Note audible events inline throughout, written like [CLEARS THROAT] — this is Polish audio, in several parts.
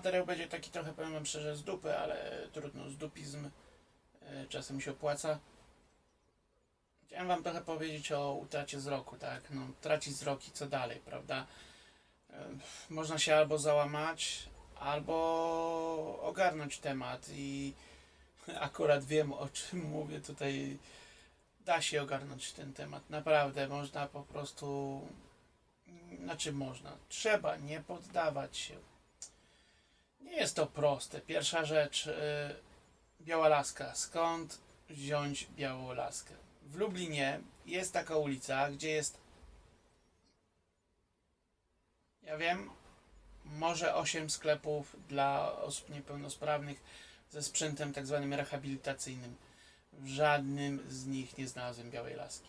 materiał będzie taki trochę, powiem wam szczerze, z dupy, ale trudno, z dupizm e, czasem się opłaca. Chciałem wam trochę powiedzieć o utracie wzroku, tak? No, tracić wzrok i co dalej, prawda? E, Można się albo załamać, albo ogarnąć temat i [LAUGHS] akurat wiem o czym mówię tutaj. Da się ogarnąć ten temat, naprawdę. Można po prostu. Znaczy, można. Trzeba nie poddawać się. Nie jest to proste. Pierwsza rzecz. y, Biała Laska. Skąd wziąć Białą Laskę? W Lublinie jest taka ulica, gdzie jest. Ja wiem, może 8 sklepów dla osób niepełnosprawnych ze sprzętem tak zwanym rehabilitacyjnym. W żadnym z nich nie znalazłem białej laski.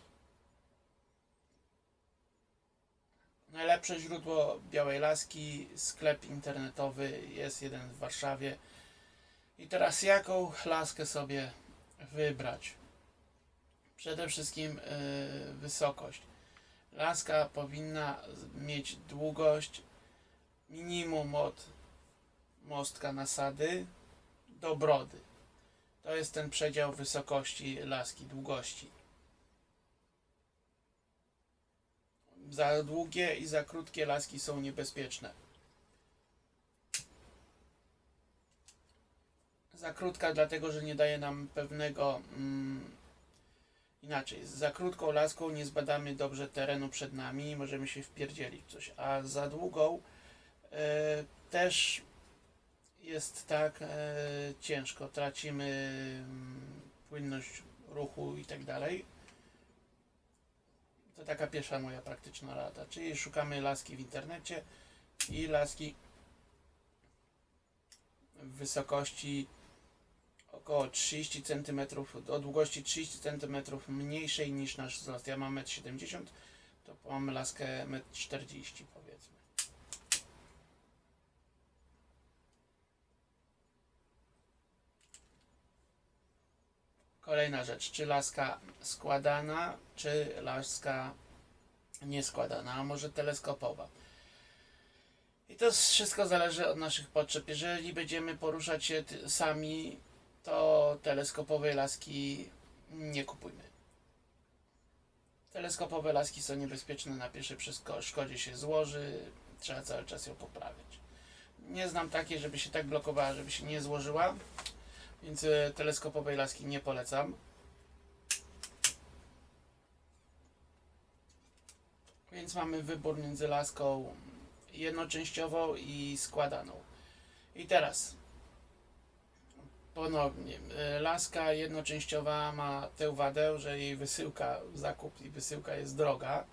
Najlepsze źródło białej laski, sklep internetowy, jest jeden w Warszawie. I teraz jaką laskę sobie wybrać? Przede wszystkim yy, wysokość. Laska powinna mieć długość minimum od mostka nasady do brody. To jest ten przedział wysokości laski, długości. Za długie i za krótkie laski są niebezpieczne. Za krótka, dlatego że nie daje nam pewnego. Mm, inaczej, za krótką laską nie zbadamy dobrze terenu przed nami i możemy się wpierdzielić w coś, a za długą e, też jest tak e, ciężko, tracimy mm, płynność ruchu i tak dalej. To taka pierwsza moja praktyczna rada, czyli szukamy laski w internecie i laski w wysokości około 30 cm, o długości 30 cm mniejszej niż nasz wzrost. Ja mam 1,70 m, to mam laskę 1,40 m Kolejna rzecz, czy laska składana, czy laska nieskładana, a może teleskopowa. I to wszystko zależy od naszych potrzeb. Jeżeli będziemy poruszać się sami, to teleskopowej laski nie kupujmy. Teleskopowe laski są niebezpieczne na pierwsze przy sko- szkodzie się złoży, trzeba cały czas ją poprawiać. Nie znam takiej, żeby się tak blokowała, żeby się nie złożyła, więc e, teleskopowej laski nie polecam. Więc mamy wybór między laską jednoczęściową i składaną. I teraz ponownie, e, laska jednoczęściowa ma tę wadę, że jej wysyłka, zakup i wysyłka jest droga.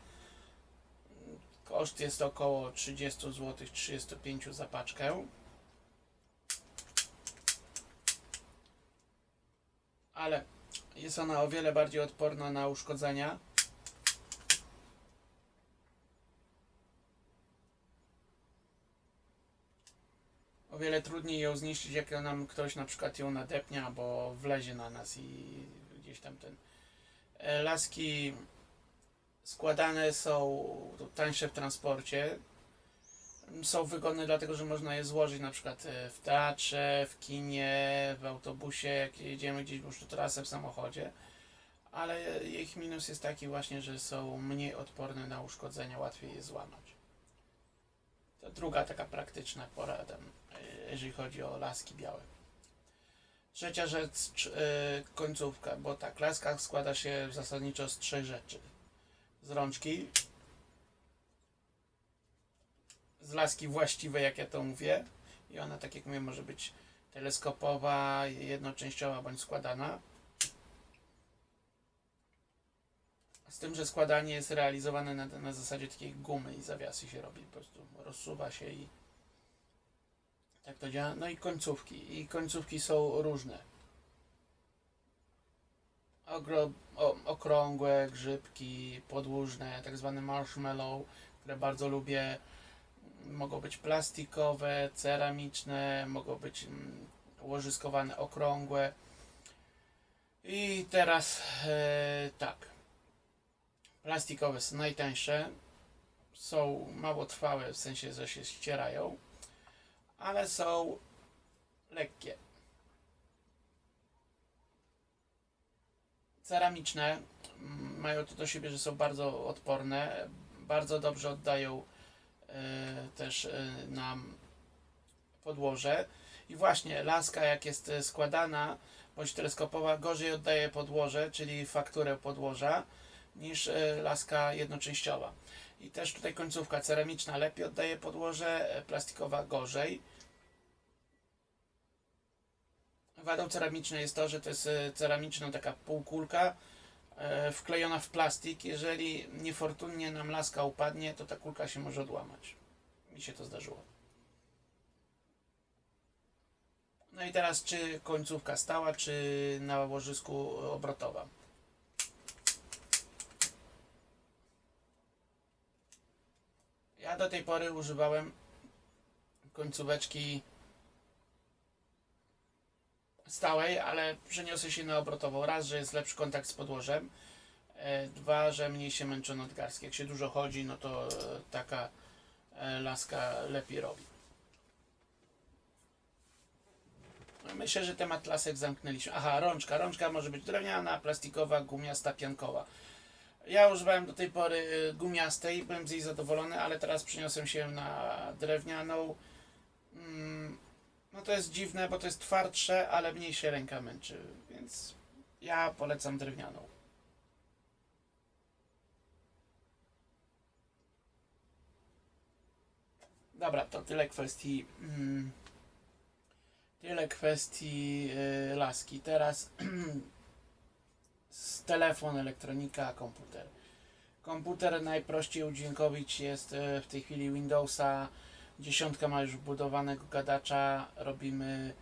Koszt jest około 30 zł, 35 za paczkę. Ale jest ona o wiele bardziej odporna na uszkodzenia. o wiele trudniej ją zniszczyć, jak nam ktoś na przykład ją nadepnie albo wlezie na nas i gdzieś tam ten. E, Laski składane są tańsze w transporcie. Są wygodne dlatego, że można je złożyć na przykład e, w teatrze, w kinie, w autobusie, jak jedziemy gdzieś już trasę w samochodzie. Ale ich minus jest taki właśnie, że są mniej odporne na uszkodzenia, łatwiej je złamać. To druga taka praktyczna porada, e, jeżeli chodzi o laski białe. Trzecia rzecz, cz- e, końcówka, bo tak, laska składa się zasadniczo z trzech rzeczy. Z rączki, z laski właściwej, jak ja to mówię, i ona, tak jak mówię, może być teleskopowa, jednoczęściowa bądź składana. Z tym, że składanie jest realizowane na, na zasadzie takiej gumy i zawiasy się robi, po prostu rozsuwa się i tak to działa. No i końcówki. I końcówki są różne. Ogro, o, okrągłe, grzybki, podłużne, tak zwane marshmallow, które bardzo lubię. Mogą być plastikowe, ceramiczne, mogą być mm, łożyskowane, okrągłe. I teraz e, tak. Plastikowe są najtańsze, są mało trwałe, w sensie, że się ścierają, ale są lekkie. Ceramiczne mm, mają to do siebie, że są bardzo odporne, bardzo dobrze oddają też e, nam podłoże. I właśnie laska, jak jest e, składana bądź teleskopowa, gorzej oddaje podłoże, czyli fakturę podłoża, niż e, laska jednoczęściowa. I też tutaj końcówka ceramiczna lepiej oddaje podłoże, e, plastikowa gorzej. Wadą ceramicznej jest to, że to jest e, ceramiczna taka półkulka e, wklejona w plastik. Jeżeli niefortunnie nam laska upadnie, to ta kulka się może odłamać. Mi się to zdarzyło. No i teraz czy końcówka stała, czy na łożysku obrotowa. Ja do tej pory używałem końcóweczki stałej, ale przeniosę się na obrotową. Raz, że jest lepszy kontakt z podłożem. e, Dwa, że mniej się męczą nadgarstki. Jak się dużo chodzi, no to e, taka e, laska lepiej robi. No, Myślę, że temat lasek zamknęliśmy. Aha, rączka. Rączka może być drewniana, plastikowa, gumiasta, piankowa. Ja używałem do tej pory gumiastej, byłem z jej zadowolony, ale teraz przeniosłem się na drewnianą. Mm, No to jest dziwne, bo to jest twardsze, ale mniej się ręka męczy, więc ja polecam drewnianą. Dobra, to tyle kwestii. Mm, tyle kwestii y, laski. Teraz [CLEARS THROAT] z telefon, elektronika, komputer. Komputer najprościej udźwiękowić jest e, w tej chwili Windowsa. Dziesiątka ma już wbudowanego gadacza. Robimy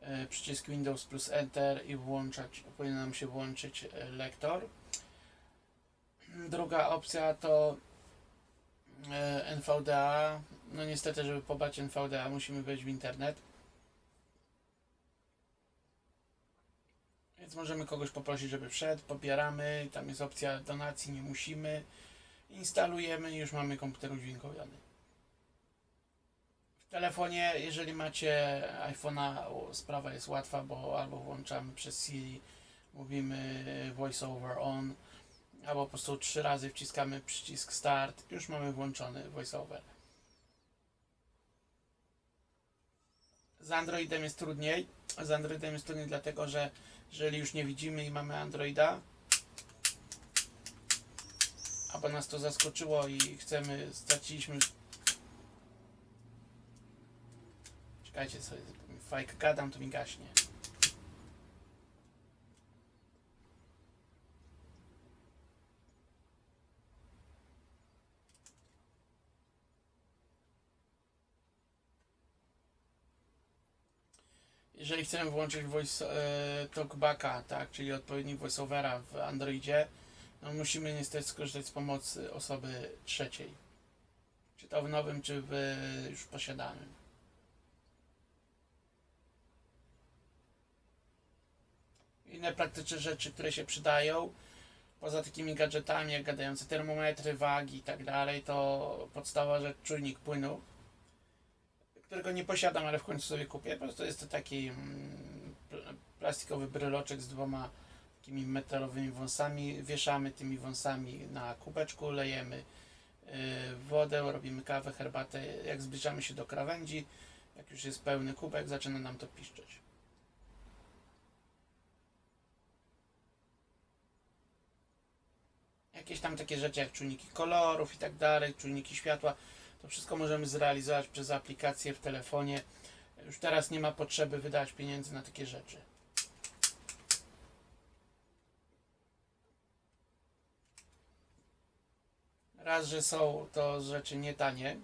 e, przycisk Windows plus Enter i włączać, powinien nam się włączyć e, lektor. Druga opcja to e, NVDA. No niestety, żeby pobrać NVDA musimy wejść w internet. Więc możemy kogoś poprosić, żeby wszedł, pobieramy, tam jest opcja donacji, nie musimy. Instalujemy i już mamy komputer udźwiękowiony. W telefonie, jeżeli macie iPhone'a, sprawa jest łatwa, bo albo włączamy przez Siri, mówimy voice over on, albo po prostu trzy razy wciskamy przycisk start, już mamy włączony voice over. Z Androidem jest trudniej. Z Androidem jest trudniej dlatego, że jeżeli już nie widzimy i mamy Androida, albo nas to zaskoczyło i chcemy, straciliśmy. Czekajcie sobie, fajkę gadam, to mi gaśnie. Jeżeli chcemy włączyć voice, e, talkbacka, tak, czyli odpowiedni voiceovera w Androidzie, no musimy niestety skorzystać z pomocy osoby trzeciej. Czy to w nowym, czy w już posiadanym. Inne praktyczne rzeczy, które się przydają, poza takimi gadżetami jak gadające termometry, wagi i tak dalej, to podstawowa rzecz czujnik płynu którego nie posiadam, ale w końcu sobie kupię. Po prostu jest to taki mm, pl- plastikowy bryloczek z dwoma takimi metalowymi wąsami. Wieszamy tymi wąsami na kubeczku, lejemy y, wodę, robimy kawę, herbatę. Jak zbliżamy się do krawędzi, jak już jest pełny kubek, zaczyna nam to piszczeć. Jakieś tam takie rzeczy jak czujniki kolorów i tak dalej, czujniki światła. To wszystko możemy zrealizować przez aplikację w telefonie. Już teraz nie ma potrzeby wydawać pieniędzy na takie rzeczy. Raz, że są to rzeczy nie tanie.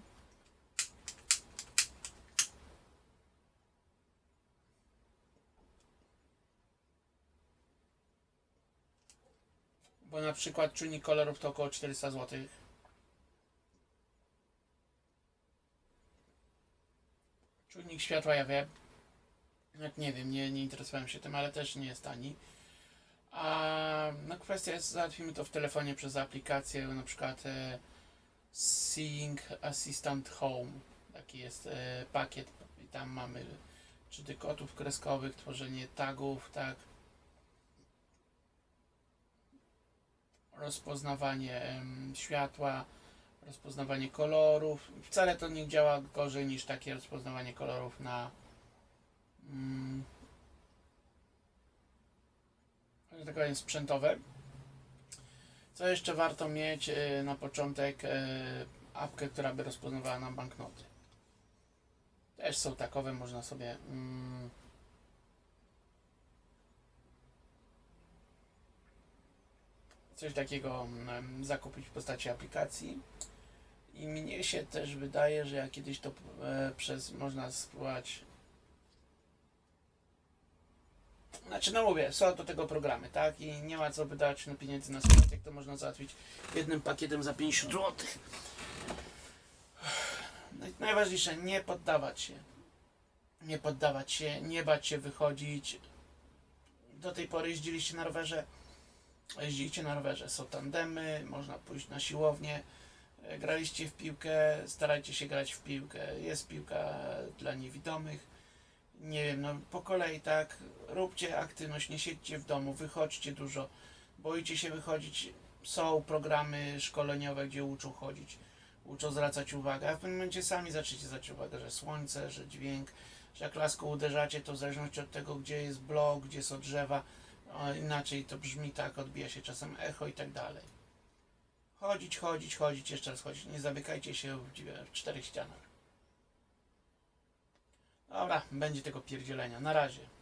Bo na przykład czujnik kolorów to około 400 zł. Czujnik światła ja wiem. Nawet nie wiem, nie, nie interesowałem się tym, ale też nie jest tani. A no kwestia jest, załatwimy to w telefonie przez aplikację, na przykład e, Seeing Assistant Home. Taki jest e, pakiet i tam mamy czy dykotów kreskowych, tworzenie tagów, tak. Rozpoznawanie światła, rozpoznawanie kolorów. Wcale to nie działa gorzej niż takie rozpoznawanie kolorów na mm, tak powiem sprzętowe. Co jeszcze warto mieć e, na początek? e, Apkę, która by rozpoznawała nam banknoty. Też są takowe, można sobie mm, coś takiego mm, zakupić w postaci aplikacji. I mnie się też wydaje, że jak kiedyś to e, przez można spróbować. Znaczy, no mówię, są do tego programy, tak? I nie ma co wydać na pieniędzy na sprzęt, jak to można załatwić jednym pakietem za 50 zł. Naj- Najważniejsze, nie poddawać się. Nie poddawać się, nie bać się wychodzić. Do tej pory jeździliście na rowerze. Jeździcie na rowerze, są tandemy, można pójść na siłownię. E, Graliście w piłkę, starajcie się grać w piłkę. Jest piłka dla niewidomych. Nie wiem, no po kolei tak. Róbcie aktywność, nie siedźcie w domu, wychodźcie dużo. Boicie się wychodzić. Są programy szkoleniowe, gdzie uczą chodzić, uczą zwracać uwagę, a w pewnym momencie sami zaczniecie zwracać uwagę, że słońce, że dźwięk, że jak uderzacie, to w zależności od tego, gdzie jest blok, gdzie są drzewa, o, inaczej to brzmi tak, odbija się czasem echo i tak dalej. Chodzić, chodzić, chodzić, jeszcze raz chodzić. Nie zamykajcie się w, w czterech ścianach. Dobra, będzie tego pierdzielenia. Na razie.